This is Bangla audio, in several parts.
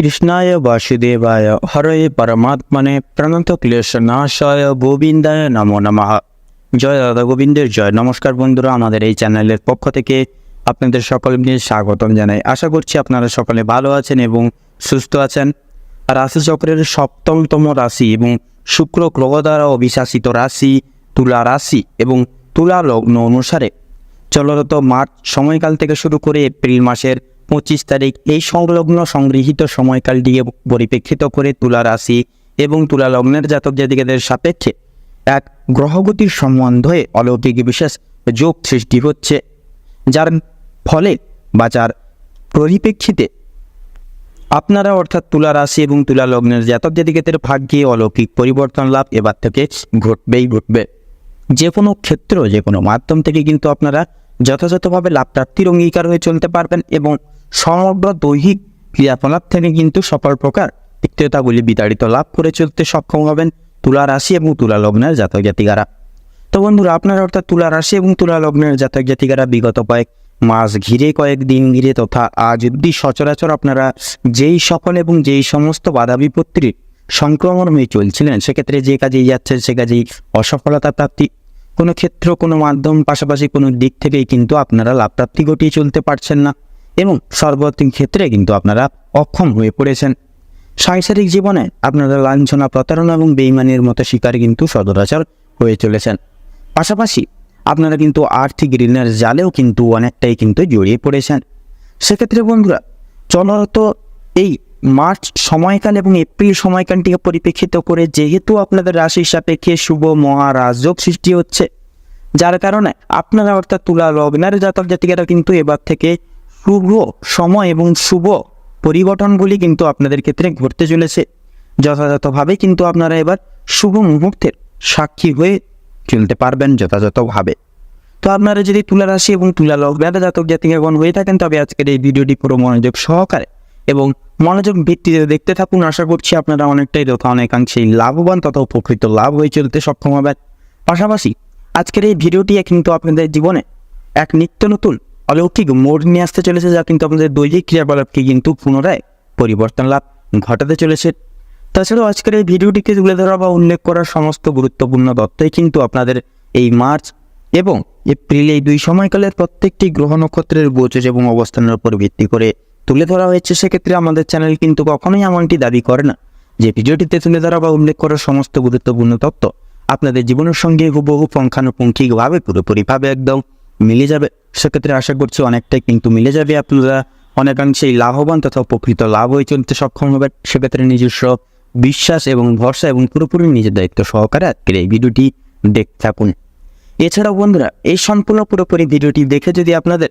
কৃষ্ণায় বাসুদেবায় হরে পরমাত্মনে প্রণত ক্লেশনাশয় গোবিন্দায় নমো নমঃ জয় দাদা গোবিন্দের জয় নমস্কার বন্ধুরা, আমাদের এই চ্যানেলের পক্ষ থেকে আপনাদের সকলকে স্বাগতম জানাই। আশা করছি আপনারা সকলে ভালো আছেন এবং সুস্থ আছেন। রাশিচক্রের সপ্তমতম রাশি এবং শুক্র, গ্রহ দ্বারা অবিশ্বাসিত রাশি তুলা রাশি এবং তুলা লগ্ন অনুসারে। চলরত মার্চ সময়কাল থেকে শুরু করে এপ্রিল মাসের পঁচিশ তারিখ এই সংলগ্ন সংগৃহীত সময়কালটিকে পরিপ্রেক্ষিত করে তুলা রাশি এবং তুলা লগ্নের জাতক জাতিকাদের সাপেক্ষে এক গ্রহগতির সম্বন্ধে অলৌকিক বিশেষ যোগ সৃষ্টি হচ্ছে, যার ফলে বা যার পরিপ্রেক্ষিতে আপনারা অর্থাৎ তুলা রাশি এবং তুলা লগ্নের জাতক জাতিকাদের ভাগ্যে অলৌকিক পরিবর্তন লাভ এবার থেকে ঘটবেই ঘটবে। যে কোনো ক্ষেত্র যে কোনো মাধ্যম থেকে কিন্তু আপনারা যথাযথভাবে লাভ প্রাপ্তির অঙ্গীকার হয়ে চলতে পারবেন এবং সমগ্র দৈহিক ক্রিয়াকলাপ থেকে কিন্তু সকল প্রকার তিক্ততাগুলি বিতাড়িত লাভ করে চলতে সক্ষম হবেন তুলা রাশি এবং তুলা লগ্নের জাতক জাতিকারা। তো বন্ধুরা, আপনারা অর্থাৎ তুলা রাশি এবং তুলা লগ্নের জাতক জাতিকারা বিগত কয়েক মাস ঘিরে কয়েক দিন ঘিরে তথা আজ অব্দি সচরাচর আপনারা যেই সফল এবং যেই সমস্ত বাধা বিপত্তির সংক্রমণ হয়ে চলছিলেন, সেক্ষেত্রে যে কাজেই যাচ্ছে সে কাজেই অসফলতা প্রাপ্তি। কোনো ক্ষেত্র, কোনো মাধ্যম, পাশাপাশি কোনো দিক থেকেই কিন্তু আপনারা লাভ প্রাপ্তি ঘটিয়ে চলতে পারছেন না। এবং সর্বত্রিক ক্ষেত্রে কিন্তু আপনারা অক্ষম হয়ে পড়েছেন। সাংসারিক জীবনে আপনারা লাঞ্ছনা, প্রতারণা এবং বেইমানির মতো শিকার কিন্তু সদরাচার হয়ে চলেছেন। পাশাপাশি আপনারা কিন্তু আর্থিক ঋণের জালেও কিন্তু অনেকটাই কিন্তু জড়িয়ে পড়েছেন। সেক্ষেত্রে বন্ধুরা চলত এই মার্চ সময়কাল এবং এপ্রিল সময়কালটিকে পরিপ্রেক্ষিত করে যেহেতু আপনাদের রাশির সাপেক্ষে শুভ মহারাজযোগ সৃষ্টি হচ্ছে, যার কারণে আপনারা অর্থাৎ তুলা লগ্নের জাতক জাতিকারা কিন্তু এবার থেকে শুভ সময় এবং শুভ পরিবর্তনগুলি কিন্তু আপনাদের ক্ষেত্রে ঘটতে চলেছে। যথাযথভাবে কিন্তু আপনারা এবার শুভ মুহূর্তের সাক্ষী হয়ে চলতে পারবেন যথাযথভাবে। তো আপনারা যদি তুলা রাশি এবং তুলা লগ্নের জাতক জাতিকাগণ হয়ে থাকেন, তবে আজকের এই ভিডিওটি পুরো মনোযোগ সহকারে এবং মনোযোগ ভিত্তিতে দেখতে থাকুন। আশা করছি আপনারা অনেকটাই তথা অনেকাংশেই লাভবান তথা উপকৃত লাভ হয়ে চলতে সক্ষম হবেন। পাশাপাশি আজকের এই ভিডিওটি কিন্তু আপনাদের জীবনে এক নিত্য নতুন অলৌকিক মোড় নিয়ে আসতে চলেছে যা কিন্তু আপনাদের দৈহিক ক্রিয়াকলাপকে কিন্তু পুনরায় পরিবর্তন লাভ ঘটাতে চলেছে। তাছাড়াও আজকের এই ভিডিওটিকে তুলে ধরা বা উল্লেখ করার সমস্ত গুরুত্বপূর্ণ তথ্যই কিন্তু আপনাদের এই মার্চ এবং এপ্রিল এই দুই সময়কালের প্রত্যেকটি গ্রহ নক্ষত্রের গোচর এবং অবস্থানের উপর ভিত্তি করে তুলে ধরা হয়েছে। সেক্ষেত্রে আমাদের চ্যানেল কিন্তু কখনোই এমনটি দাবি করে না যে ভিডিওটিতে তুলে ধরা বা উল্লেখ করার সমস্ত গুরুত্বপূর্ণ তথ্য আপনাদের জীবনের সঙ্গে হুবহু পুঙ্খানুপুঙ্খিকভাবে পুরোপুরিভাবে একদম মিলে যাবে। সেক্ষেত্রে আশা করছি অনেকটাই কিন্তু মিলে যাবে আপনারা। অনেকাংশেই লাভবান তথা উপকৃত লাভ হয়ে চলতে সক্ষম হবে সেক্ষেত্রে নিজস্ব বিশ্বাস এবং ভরসা এবং পুরোপুরি নিজের দায়িত্ব সহকারে আজকের এই ভিডিওটি দেখতে থাকুন। এছাড়াও বন্ধুরা, এই সম্পূর্ণ পুরোপুরি ভিডিওটি দেখে যদি আপনাদের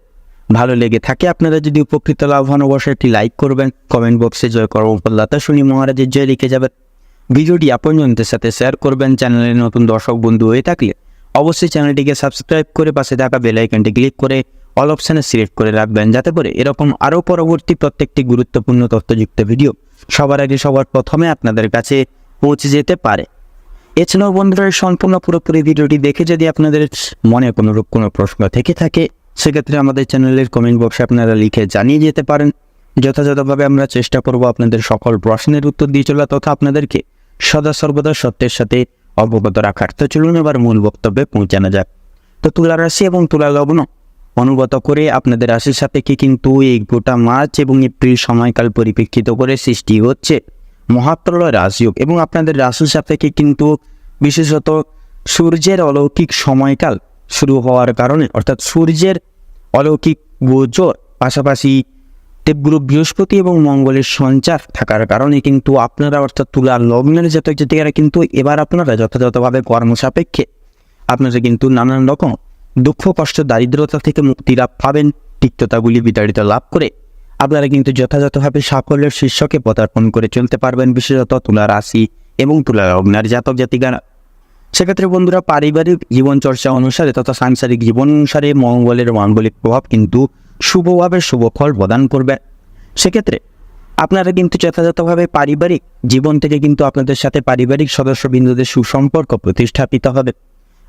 ভালো লেগে থাকে, আপনারা যদি উপকৃত লাভ হন, অবশ্যই একটি লাইক করবেন। কমেন্ট বক্সে জয় কর্মপল্লাতা শুনি মহারাজের জয় লিখে যাবেন। ভিডিওটি আপনজনদের সাথে শেয়ার করবেন। চ্যানেলের নতুন দর্শক, বন্ধু হয়ে থাকলে অবশ্যই চ্যানেলটিকে সাবস্ক্রাইব করে পাশে থাকা বেল আইকনটি ক্লিক করে অল অপশানে সিলেক্ট করে রাখবেন, যাতে করে এরকম আরও পরবর্তী প্রত্যেকটি গুরুত্বপূর্ণ তথ্যযুক্ত ভিডিও সবার আগে সবার প্রথমে আপনাদের কাছে পৌঁছে যেতে পারে। এছাড়াও বন্ধুরা সম্পূর্ণ পুরোপুরি ভিডিওটি। দেখে যদি আপনাদের মনে কোনোরূপ কোনো প্রশ্ন থেকে থাকে, সেক্ষেত্রে আমাদের চ্যানেলের কমেন্ট বক্সে আপনারা লিখে জানিয়ে যেতে পারেন। যথাযথভাবে আমরা চেষ্টা করব আপনাদের সকল প্রশ্নের উত্তর দিয়ে চলা তথা আপনাদেরকে সদা সর্বদা সত্যের সাথে অবগত রাখার তো চলুন এবার মূল বক্তব্যে পৌঁছানো যাক। তো তুলা রাশি এবং তুলা লগ্ন, অনুগত করে আপনাদের রাশির সাপেক্ষে কিন্তু এই গোটা মার্চ এবং এপ্রিল সময়কাল পরিপ্রেক্ষিত করে সৃষ্টি হচ্ছে? মহাপ্রলয় রাজযোগ এবং আপনাদের রাশির সাপেক্ষে কিন্তু বিশেষত সূর্যের অলৌকিক সময়কাল শুরু হওয়ার কারণে, অর্থাৎ সূর্যের অলৌকিক গোচর, পাশাপাশি দেবগুরু বৃহস্পতি এবং মঙ্গলের সঞ্চার থাকার কারণে কিন্তু আপনারা অর্থাৎ তুলা লগ্নের জাতক জাতিকারা কিন্তু এবার আপনারা যথাযথভাবে কর্মসাপেক্ষে আপনারা কিন্তু নানান রকম দুঃখ, কষ্ট, দারিদ্রতা থেকে মুক্তি লাভ পাবেন। তিক্ততাগুলি বিতাড়িত লাভ করে আপনারা কিন্তু যথাযথভাবে সাফল্যের শীর্ষকে পদার্পণ করে চলতে পারবেন, বিশেষত তুলা রাশি এবং তুলা লগ্নের জাতক জাতিকারা। সেক্ষেত্রে বন্ধুরা, পারিবারিক জীবন চর্চা অনুসারে তথা সাংসারিক জীবন অনুসারে মঙ্গলের মাঙ্গলিক প্রভাব কিন্তু শুভভাবে শুভ ফল প্রদান করবে। সেক্ষেত্রে আপনারা কিন্তু যথাযথভাবে পারিবারিক জীবন থেকে কিন্তু আপনাদের সাথে পারিবারিক সদস্যবৃন্দদের সুসম্পর্ক প্রতিষ্ঠাপিত হবে।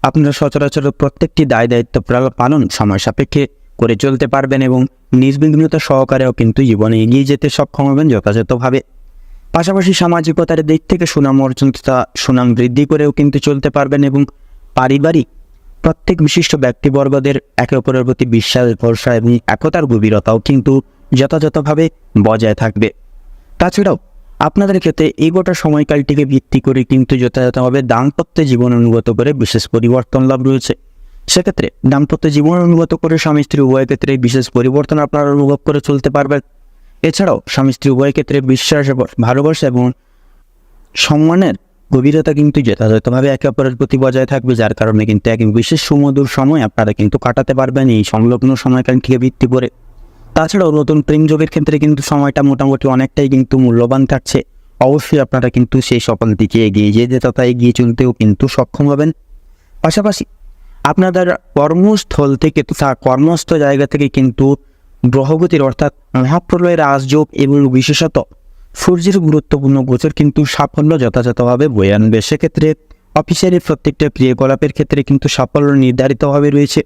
আপনারা সচরাচর প্রত্যেকটি দায় দায়িত্ব পালন সময় সাপেক্ষে করে চলতে পারবেন এবং নির্বিঘ্নতা সহকারেও কিন্তু জীবনে এগিয়ে যেতে সক্ষম হবেন যথাযথভাবে। পাশাপাশি সামাজিকতার দিক থেকে সুনাম অর্জন সুনাম বৃদ্ধি করেও কিন্তু চলতে পারবেন এবং পারিবারিক প্রত্যেক বিশিষ্ট ব্যক্তিবর্গদের একে অপরের প্রতি বিশ্বাস, ভরসা এবং একতার গভীরতাও কিন্তু যথাযথভাবে বজায় থাকবে। তাছাড়াও, আপনাদের ক্ষেত্রে এই গোটা সময়কালটিকে ভিত্তি করে কিন্তু যথাযথভাবে দাম্পত্য জীবন অনুগত করে বিশেষ পরিবর্তন লাভ রয়েছে। সেক্ষেত্রে দাম্পত্য জীবন অনুগত করে স্বামী স্ত্রী উভয় ক্ষেত্রে বিশেষ পরিবর্তন আপনারা অনুভব করে চলতে পারবেন। এছাড়াও, স্বামী স্ত্রী উভয় ক্ষেত্রে বিশ্বাস, ভালোবাসা এবং সম্মানের গভীরতা কিন্তু যথাযথভাবে একে অপরের প্রতি বজায় থাকবে, যার কারণে কিন্তু এক বিশেষ সুমধুর সময় আপনারা কিন্তু কাটাতে পারবেন এই সংলগ্ন সময়কালটিকে ভিত্তি করে। তাছাড়াও নতুন প্রেম যোগের ক্ষেত্রে কিন্তু সময়টা মোটামুটি অনেকটাই কিন্তু মূল্যবান থাকছে। অবশ্যই আপনারা কিন্তু সেই সকল দিকে এগিয়ে যেতে তথা এগিয়ে চলতেও কিন্তু সক্ষম হবেন। পাশাপাশি আপনাদের কর্মস্থল থেকে তথা কর্মস্থ জায়গা থেকে কিন্তু গ্রহগতির অর্থাৎ মহাপ্রলয়ের রাজযোগ এবং বিশেষত সূর্যের গুরুত্বপূর্ণ গোচর কিন্তু সাফল্য যথাযথভাবে বয়ে আনবে। সেক্ষেত্রে অফিসের প্রত্যেকটা ক্রিয়াকলাপের ক্ষেত্রে কিন্তু সাফল্য নির্ধারিতভাবে রয়েছে।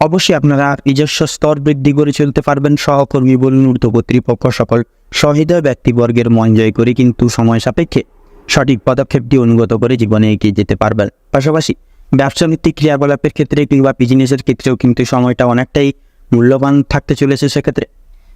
অবশ্যই আপনারা নিজস্ব স্তর বৃদ্ধি করে চলতে পারবেন। সহকর্মী বলুন, ঊর্ধ্ব কর্তৃপক্ষ সকল সহৃদয় ব্যক্তিবর্গের মন জয় করে কিন্তু সময় সাপেক্ষে সঠিক পদক্ষেপটি অনুগত করে জীবনে এগিয়ে যেতে পারবেন। পাশাপাশি ব্যবসাভিত্তিক ক্রিয়াকলাপের ক্ষেত্রে কিংবা বিজনেসের ক্ষেত্রেও কিন্তু সময়টা অনেকটাই মূল্যবান থাকতে চলেছে। সেক্ষেত্রে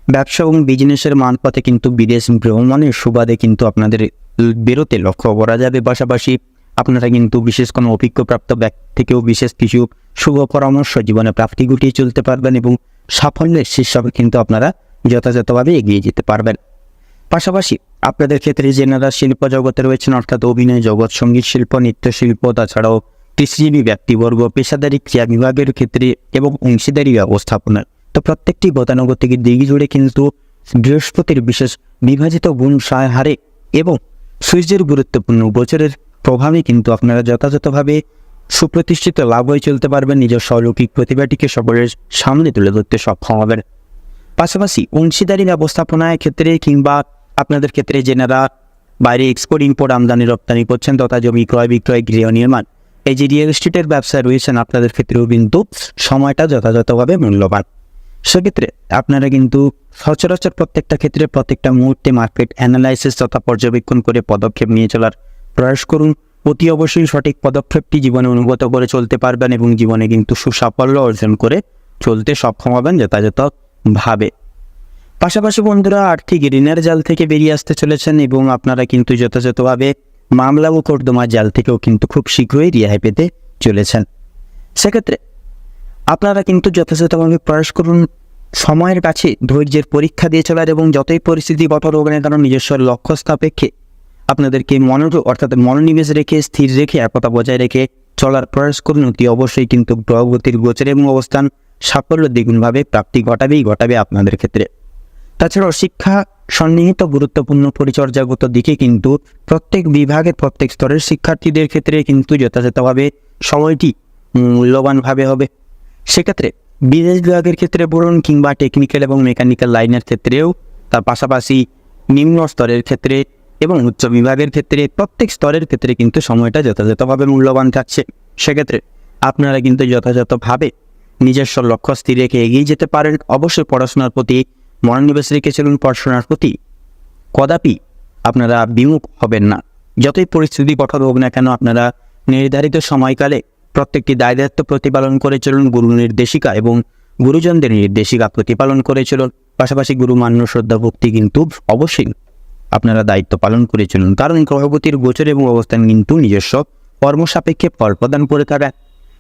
ব্যবসা এবং বিজনেসের মানপথে কিন্তু বিদেশ ভ্রমণের সুবাদে কিন্তু আপনাদের বেরোতে লক্ষ্য করা যাবে। পাশাপাশি আপনারা কিন্তু বিশেষ কোনো অভিজ্ঞপ্রাপ্ত ব্যক্তি থেকেও বিশেষ কিছু শুভ পরামর্শ জীবনে প্রাপ্তি ঘটিয়ে চলতে পারবেন এবং সাফল্যের শীর্ষকে কিন্তু আপনারা যথাযথভাবে এগিয়ে যেতে পারবেন। পাশাপাশি আপনাদের ক্ষেত্রে যেনারা শিল্প জগতে রয়েছেন, অর্থাৎ অভিনয় জগৎ, সংগীত শিল্প নৃত্যশিল্প তাছাড়াও কৃষিজীবী, ব্যক্তিবর্গ, পেশাদারি ক্রিয়া বিভাগের ক্ষেত্রে এবং অংশীদারি ব্যবস্থাপনা তো প্রত্যেকটি গতানুগতিক দিক জুড়ে কিন্তু বৃহস্পতির বিশেষ বিভাজিত গুণ হারে এবং সূর্যের গুরুত্বপূর্ণ গোচরের প্রভাবে কিন্তু আপনারা যথাযথভাবে সুপ্রতিষ্ঠিত লাভ হয়ে চলতে পারবেন। নিজের অলৌকিক প্রতিভাটিকে সকলের সামনে তুলে ধরতে সক্ষম হবেন। পাশাপাশি অংশীদারি ব্যবস্থাপনায় ক্ষেত্রে কিংবা আপনাদের ক্ষেত্রে যেনারা বাইরে এক্সপোর্ট ইম্পোর্ট আমদানি, রপ্তানি করছেন তথা জমি ক্রয় বিক্রয়, গৃহ নির্মাণ, এই যে রিয়েল এস্টেটের ব্যবসায় রয়েছেন, আপনাদের ক্ষেত্রেও কিন্তু সময়টা যথাযথভাবে মূল্যবান। সেক্ষেত্রে আপনারা কিন্তু সচরাচর প্রত্যেকটা ক্ষেত্রে প্রত্যেকটা মুহূর্তে মার্কেট অ্যানালাইসিস তথা পর্যবেক্ষণ করে পদক্ষেপ নিয়ে চলার প্রয়াস করুন। অতি অবশ্যই সঠিক পদক্ষেপটি জীবনে অনুগত করে চলতে পারবেন এবং জীবনে কিন্তু সুসাফল্য অর্জন করে চলতে সক্ষম হবেন যথাযথভাবে পাশাপাশি বন্ধুরা, আর্থিক ঋণের জাল থেকে বেরিয়ে আসতে চলেছেন এবং আপনারা কিন্তু যথাযথভাবে মামলা ও কর্দমার জাল থেকেও কিন্তু খুব শীঘ্রই রেহাই পেতে চলেছেন। সেক্ষেত্রে আপনারা কিন্তু যথাযথভাবে প্রয়াস করুন। সময়ের কাছে ধৈর্যের পরীক্ষা দিয়ে চলার এবং যতই পরিস্থিতি কঠোর হোক না কেন নিজস্ব লক্ষ্য স্থাপেক্ষে আপনাদেরকে মনোযোগ অর্থাৎ মনোনিবেশ রেখে, স্থির রেখে, একতা বজায় রেখে চলার প্রয়াস করুন। অতি অবশ্যই কিন্তু প্রগতির গোচর এবং অবস্থান সাফল্য দ্বিগুণভাবে প্রাপ্তি ঘটাবেই ঘটাবে আপনাদের ক্ষেত্রে। তাছাড়াও শিক্ষা সন্নিহিত গুরুত্বপূর্ণ পরিচর্যাগত দিকে কিন্তু প্রত্যেক বিভাগের প্রত্যেক স্তরের শিক্ষার্থীদের ক্ষেত্রে কিন্তু যথাযথভাবে সময়টি মূল্যবানভাবে হবে। সেক্ষেত্রে বিদেশ বিভাগের ক্ষেত্রে বলুন কিংবা টেকনিক্যাল এবং মেকানিক্যাল লাইনের ক্ষেত্রেও তার পাশাপাশি নিম্ন স্তরের ক্ষেত্রে এবং উচ্চ বিভাগের ক্ষেত্রে প্রত্যেক স্তরের ক্ষেত্রে কিন্তু সময়টা যথাযথভাবে মূল্যবান থাকছে। সেক্ষেত্রে আপনারা কিন্তু যথাযথভাবে নিজস্ব লক্ষ্য স্থির রেখে এগিয়ে যেতে পারেন। অবশ্যই পড়াশোনার প্রতি, মনোনিবেশ রেখে চলুন পড়াশোনার প্রতি। কদাপি আপনারা বিমুখ হবেন না। যতই পরিস্থিতি কঠোর হোক না কেন, আপনারা নির্ধারিত সময়কালে প্রত্যেকটি দায় দায়িত্ব প্রতিপালন করে চলুন গুরু নির্দেশিকা এবং গুরুজনদের নির্দেশিকা প্রতিপালন করে চলুন পাশাপাশি গুরু মান্য শ্রদ্ধা ভক্তি কিন্তু অবশ্যই আপনারা দায়িত্ব পালন করে চলুন কারণ গ্রহপতির গোচর এবং অবস্থান কিন্তু নিজস্ব কর্মসাপেক্ষে ফল প্রদান করে থাকে।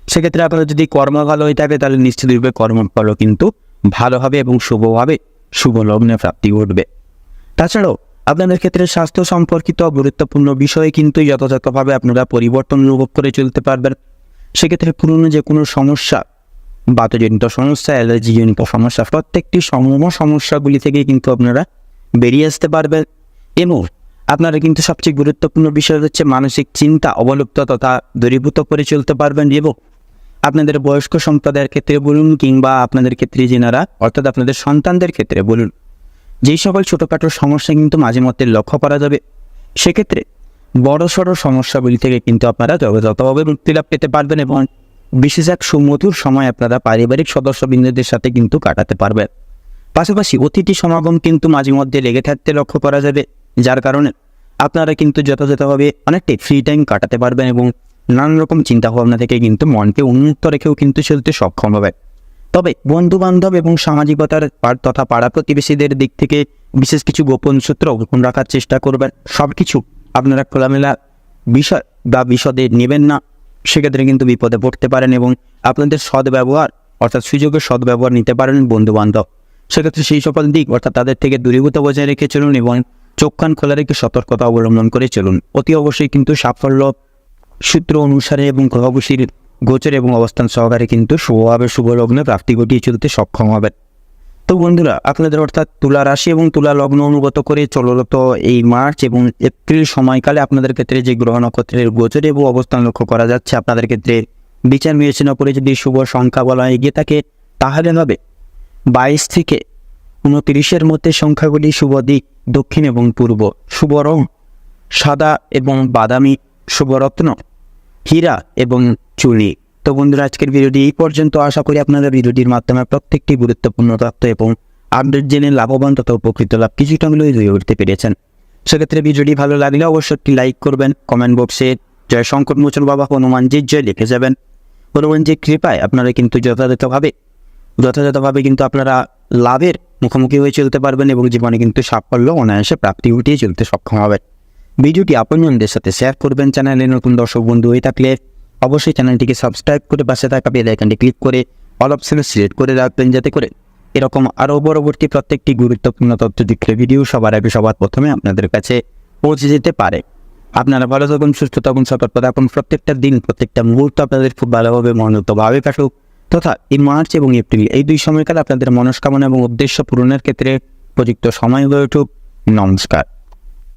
সেক্ষেত্রে আপনারা যদি কর্ম ভালো হয়ে থাকে, তাহলে নিশ্চিতরূপে কর্মফলও কিন্তু ভালো হবে এবং শুভভাবে শুভ লগ্নে প্রাপ্তি ঘটবে। তাছাড়াও আপনাদের ক্ষেত্রে স্বাস্থ্য সম্পর্কিত গুরুত্বপূর্ণ বিষয়ে কিন্তু যথাযথভাবে আপনারা পরিবর্তন অনুভব করে চলতে পারবেন। সেক্ষেত্রে পুরনো যে কোনো সমস্যা, বাতজনিত সমস্যা অ্যালার্জিজনিত সমস্যা, প্রত্যেকটি সমম সমস্যাগুলি থেকে কিন্তু আপনারা বেরিয়ে আসতে পারবেন। এবং আপনারা কিন্তু সবচেয়ে গুরুত্বপূর্ণ বিষয় হচ্ছে মানসিক চিন্তা অবলুপ্ত তথা দূরীভূত করে চলতে পারবেন এবং আপনাদের বয়স্ক সম্প্রদায়ের ক্ষেত্রে বলুন কিংবা আপনাদের ক্ষেত্রে যেনারা, অর্থাৎ আপনাদের সন্তানদের ক্ষেত্রে বলুন, যেই সকল ছোটোখাটো সমস্যা কিন্তু মাঝে মধ্যে লক্ষ্য করা যাবে। সেক্ষেত্রে বড় সড়ো সমস্যাগুলি থেকে কিন্তু আপনারা যথাযথভাবে মুক্তি লাভ পেতে পারবেন এবং বিশেষ এক সুমধুর সময় আপনারা পারিবারিক সদস্যবৃন্দদের সাথে কিন্তু কাটাতে পারবেন। পাশাপাশি অতিথি সমাগম কিন্তু মাঝে মধ্যে লেগে থাকতে লক্ষ্য করা যাবে, যার কারণে আপনারা কিন্তু যথাযথভাবে অনেকটাই ফ্রি টাইম কাটাতে পারবেন এবং নানান রকম চিন্তাভাবনা থেকে কিন্তু মনকে উন্মুক্ত রেখেও কিন্তু চলতে সক্ষম হবে তবে বন্ধু বান্ধব এবং সামাজিকতার তথা পাড়া প্রতিবেশীদের দিক থেকে বিশেষ কিছু গোপন সূত্র গোপন রাখার চেষ্টা করবেন। সব কিছু আপনারা খোলামেলা বিষয় বা বিশদে নেবেন না, সেক্ষেত্রে কিন্তু বিপদে পড়তে পারেন এবং আপনাদের সদ্ব্যবহার অর্থাৎ সুযোগের সদ্ব্যবহার নিতে পারেন বন্ধু বান্ধব সেক্ষেত্রে সেই সকল দিক অর্থাৎ তাদের থেকে দূরীভূত বজায় রেখে চলুন এবং চোখ কান খোলা রেখে সতর্কতা অবলম্বন করে চলুন। অতি অবশ্যই কিন্তু সাফল্য সূত্র অনুসারে এবং গ্রহবশীর গোচর এবং অবস্থান সহকারে কিন্তু শুভভাবে শুভ লগ্নে প্রাপ্তি ঘটিয়ে চলতে সক্ষম হবে তো বন্ধুরা, আপনাদের অর্থাৎ তুলা রাশি এবং তুলা লগ্ন অনুগত করে চলরত এই মার্চ এবং এপ্রিল সময়কালে আপনাদের ক্ষেত্রে যে গ্রহ নক্ষত্রের গোচর এবং অবস্থান লক্ষ্য করা যাচ্ছে, আপনাদের ক্ষেত্রে বিচার বিবেচনা করে যদি শুভ সংখ্যা বলা এগিয়ে থাকে, তাহলে হবে বাইশ থেকে উনত্রিশের মধ্যে সংখ্যাগুলি শুভ দিক, দক্ষিণ এবং পূর্ব। শুভ রং সাদা এবং বাদামি শুভরত্ন হীরা এবং চুলি তো বন্ধুরা, আজকের ভিডিওটি এই পর্যন্ত। আশা করি আপনারা ভিডিওটির মাধ্যমে প্রত্যেকটি গুরুত্বপূর্ণ তথ্য এবং আপডেট জেনে লাভবান তথা উপকৃত লাভ কিছুটা হলেও হয়ে উঠতে পেরেছেন। সেক্ষেত্রে ভিডিওটি ভালো লাগলে অবশ্যই একটি লাইক করবেন কমেন্ট বক্সে জয় শঙ্কর মোচন বাবা হনুমানজির জয় লিখে যাবেন। হনুমানজির কৃপায় আপনারা কিন্তু যথাযথভাবে যথাযথভাবে কিন্তু আপনারা লাভের মুখোমুখি হয়ে চলতে পারবেন এবং জীবনে কিন্তু সাফল্য অনায়াসে প্রাপ্তি উঠিয়ে চলতে সক্ষম হবেন। ভিডিওটি আপনজনদের সাথে শেয়ার করবেন, চ্যানেলে নতুন দর্শক বন্ধু হয়ে থাকলে অবশ্যই চ্যানেলটিকে সাবস্ক্রাইব করে পাশে থাকা বেল আইকনটি ক্লিক করে অল অপশনে সিলেক্ট করে রাখবেন যাতে করে এরকম আরও পরবর্তী প্রত্যেকটি গুরুত্বপূর্ণ তথ্য দিকের ভিডিও সবার আগে সবার প্রথমে আপনাদের কাছে পৌঁছে যেতে পারে। আপনারা ভালো থাকুন, সুস্থ থাকুন, সতর্ক থাকুন। প্রত্যেকটা দিন, প্রত্যেকটা মুহূর্ত আপনাদের খুব ভালোভাবে মনোনীতভাবে কাটুক। তথা এই মার্চ এবং এপ্রিল এই দুই সময়কাল আপনাদের মনস্কামনা এবং উদ্দেশ্য পূরণের ক্ষেত্রে উপযুক্ত সময় হয়ে উঠুক। নমস্কার।